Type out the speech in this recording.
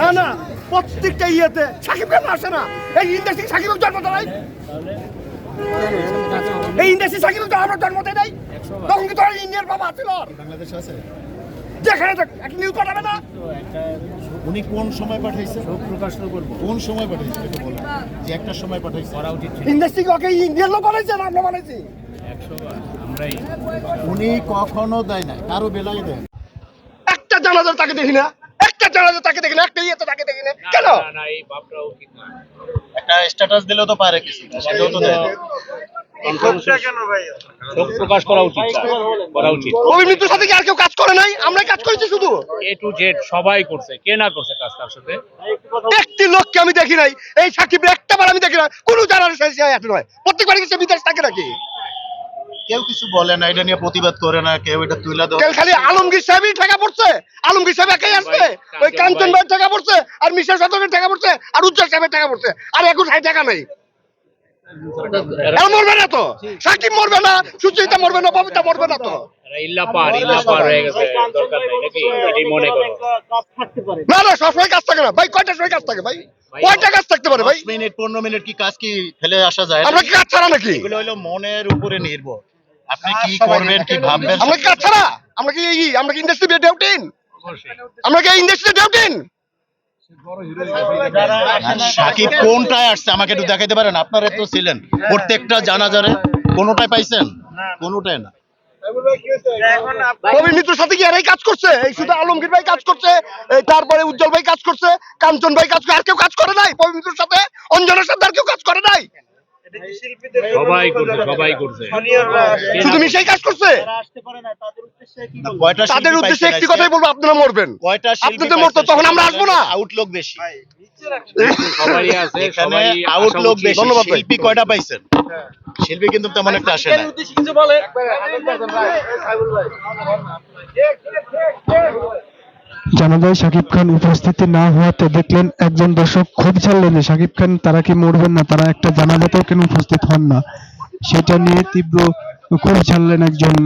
না না প্রত্যেকটা ইয়েতে সাকিব খান আসে না। এই ইন্ডাস্ট্রি সাকিবের জন্ম দেয় এই ইন্ডাস্ট্রি সাকিবের তো আমরা জন্ম দেয় তখন কি তোর ইন্ডিয়ার বাবা ছিল বাংলাদেশে আছে? যেখানে দেখ একটা নিউজ পাঠাবে না। উনি কোন সময় পাঠাইছে? প্রকাশ করব। কোন সময় পাঠাইছে? একটু বলেন। যে একটা সময় পাঠাইছে। করা উচিত ইন্ডাস্ট্রি ওকে ইন্ডিয়ান লোক বানাইছে না আমরা বানাইছি? আমরাই উনি কখনো দেয় না কারও বেলায় দেয় একটা জানাজার তাকে দেখি না একটা জানাজার তাকে দেখি না একটা ইয়েতে তাকে দেখি না। কেন? না, না এই ভাবটা উচিত না। একটা স্ট্যাটাস দিলেও তো পারে কিছু সেটাও তো দেয়। শোক প্রকাশ করা উচিত করা উচিত। কবি মৃত্যুর সাথে কি আর কেউ কাজ করে নাই? আমরাই কাজ করেছি শুধু। এ টু জেড সবাই করছে কে না করছে কাজ তার সাথে? একটি লোককে আমি দেখি নাই এই সাকিব একটা বার আমি দেখি না কোনো জানার শেষ নয়। প্রত্যেকবার সে বিদেশ থাকে নাকি? কেউ কিছু বলে না এটা নিয়ে প্রতিবাদ করে না কেউ এটা তুলে ধরে। কেন খালি আলমগীর সাহেবই ঠেকা পড়ছে। আলমগীর সাহেব একাই আসছে ওই কাঞ্চন ভাই। ঠেকা পড়ছে আর মিশা শতকের ঠেকা পড়ছে আর উজ্জ্বল সাহেবের ঠেকা পড়ছে। আর এখন সাই টাকা নেই। মরবে না তো। সাকিব মরবে না সুচিতা মরবে না ববিতা মরবে না তো। না না সবসময় কাজ থাকে না। ভাই কয়টা সময় কাজ থাকে ভাই? কয়টা কাজ থাকতে পারে ভাই? মিনিট পনেরো মিনিট কি কাজ কি ফেলে আসা যায়? আমরা কি কাজ ছাড়া নাকি? এগুলো হলো মনের উপরে নির্ভর। আপনি কি করবেন কি ভাববেন? আমরা কি কাজ আমরা কি এই- আমরা কি ইন্ডাস্ট্রি ডেউটিন আমরা কি ইন্ডাস্ট্রি ডেউটিন সাকিব কোনটায় আসছে? আমাকে একটু দেখাইতে পারেন? আপনারা তো ছিলেন প্রত্যেকটা জানাজারে। কোনোটায় পাইছেন? কোনোটায় না। কবি মিত্রর সাথে কি এরাই কাজ করছে? এই শুধু আলমগীর ভাই কাজ করছে তারপরে উজ্জ্বল ভাই কাজ করছে কাঞ্চন ভাই কাজ করে আর কেউ কাজ করে নাই? কবি মিত্রর সাথে অঞ্জনের সাথে আর কেউ কাজ করে নাই? সবাই করছে সবাই করছে। শুধু মিশাই কাজ করছে? না, তাদের উদ্দেশ্যে একটি কথাই বলব আপনারা মরবেন। কয়টা শিল্পী আপনাদের মরতো তখন আমরা আসব না। আউটলুক বেশি। সবারই আছে এখানে সবাই আউটলুক বেশি। ধন্যবাদ শিল্পী কয়টা পাইছেন? শিল্পী কিন্তু তেমন একটা আসে না। জানাজায় শাকিব খান উপস্থিতি না হওয়াতে দেখলেন একজন দর্শক খুব ছাড়লেন যে শাকিব খান, তারা কি মরবেন না? তারা একটা জানাজাতেও কেন উপস্থিত হন না? সেটা নিয়ে তীব্র ক্ষোভ ছাড়লেন একজন